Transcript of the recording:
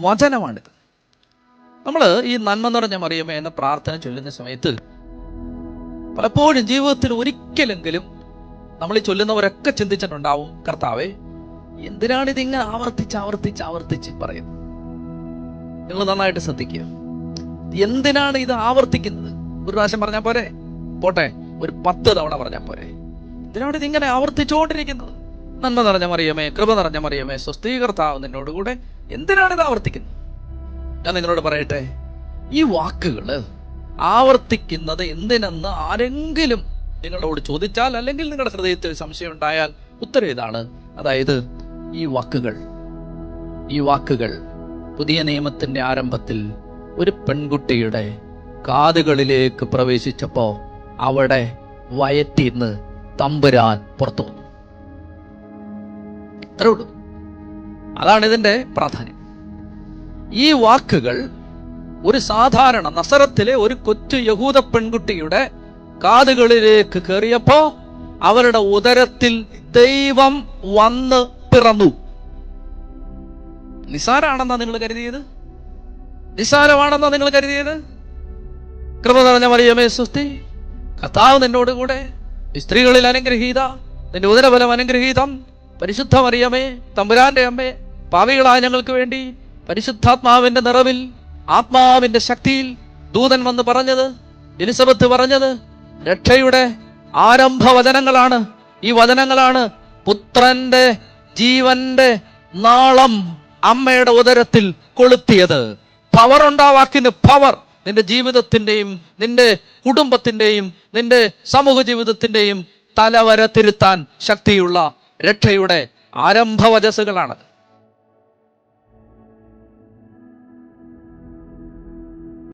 വചനമാണിത്. നമ്മൾ ഈ നന്മ നിറഞ്ഞ മറിയമേ എന്ന പ്രാർത്ഥന ചൊല്ലുന്ന സമയത്ത് പലപ്പോഴും ജീവിതത്തിൽ ഒരിക്കലെങ്കിലും നമ്മൾ ഈ ചൊല്ലുന്നവരൊക്കെ ചിന്തിച്ചിട്ടുണ്ടാവും കർത്താവേ എന്തിനാണ് ഇതിങ്ങനെ ആവർത്തിച്ച് ആവർത്തിച്ച് ആവർത്തിച്ച് പറയുന്നത്? നിങ്ങൾ നന്നായിട്ട് ശ്രദ്ധിക്കുക. എന്തിനാണ് ഇത് ആവർത്തിക്കുന്നത്? ഒരു പ്രാവശ്യം പറഞ്ഞാൽ പോരെ? പോട്ടെ ഒരു പത്ത് തവണ പറഞ്ഞാൽ പോരെ. എന്തിനാണ് ഇതിങ്ങനെ ആവർത്തിച്ചുകൊണ്ടിരിക്കുന്നത്? നന്മ നിറഞ്ഞ മറിയമേ കൃപ നിറഞ്ഞ മറിയമേ സ്വസ്ഥീകർത്താവ് നിന്നോടുകൂടെ എന്തിനാണ് ഇത് ആവർത്തിക്കുന്നത്? ഞാൻ നിങ്ങളോട് പറയട്ടെ ഈ വാക്കുകൾ ആവർത്തിക്കുന്നത് എന്തിനെന്ന് ആരെങ്കിലും നിങ്ങളോട് ചോദിച്ചാൽ അല്ലെങ്കിൽ നിങ്ങളുടെ ഹൃദയത്തിൽ സംശയം ഉണ്ടായാൽ ഉത്തരം ഇതാണ്. അതായത് ഈ വാക്കുകൾ ഈ വാക്കുകൾ പുതിയ നിയമത്തിന്റെ ആരംഭത്തിൽ ഒരു പെൺകുട്ടിയുടെ കാതുകളിലേക്ക് പ്രവേശിച്ചപ്പോ അവിടെ വയറ്റിന്ന് തമ്പുരാൻ പുറത്തു വന്നു അതാണ് ഇതിന്റെ പ്രാധാന്യം. ഈ വാക്കുകൾ ഒരു സാധാരണ നസറത്തിലെ ഒരു കൊച്ചു യഹൂദ പെൺകുട്ടിയുടെ കാതുകളിലേക്ക് കയറിയപ്പോ അവരുടെ ഉദരത്തിൽ ദൈവം വന്ന് പിറന്നു. നിസാരാണെന്നാ നിങ്ങൾ കരുതിയത്? നിസാരമാണെന്നാ നിങ്ങൾ കരുതിയത്? കൃപ നിറഞ്ഞ മറിയമേ സുസ്തി കർത്താവ് നിന്നോട് കൂടെ സ്ത്രീകളിൽ അനുഗ്രഹീത നിന്റെ ഉദരബലം അനുഗ്രഹീതം പരിശുദ്ധ മറിയമേ തമ്പുരാന്റെ അമ്മേ പാവികളായ ഞങ്ങൾക്ക് വേണ്ടി പരിശുദ്ധാത്മാവിന്റെ നിറവിൽ ആത്മാവിന്റെ ശക്തിയിൽ ദൂതൻ വന്ന് പറഞ്ഞത് എലിസബത്ത് പറഞ്ഞത് രക്ഷയുടെ ആരംഭ വചനങ്ങളാണ് ഈ വചനങ്ങളാണ് പുത്രന്റെ ജീവന്റെ നാളം അമ്മയുടെ ഉദരത്തിൽ കൊളുത്തിയത്. പവർ ഉണ്ടാവാക്കിന് പവർ നിന്റെ ജീവിതത്തിന്റെയും നിന്റെ കുടുംബത്തിന്റെയും നിന്റെ സമൂഹ ജീവിതത്തിന്റെയും തലവര തിരുത്താൻ ശക്തിയുള്ള രക്ഷയുടെ ആരംഭ വചസ്സുകളാണ്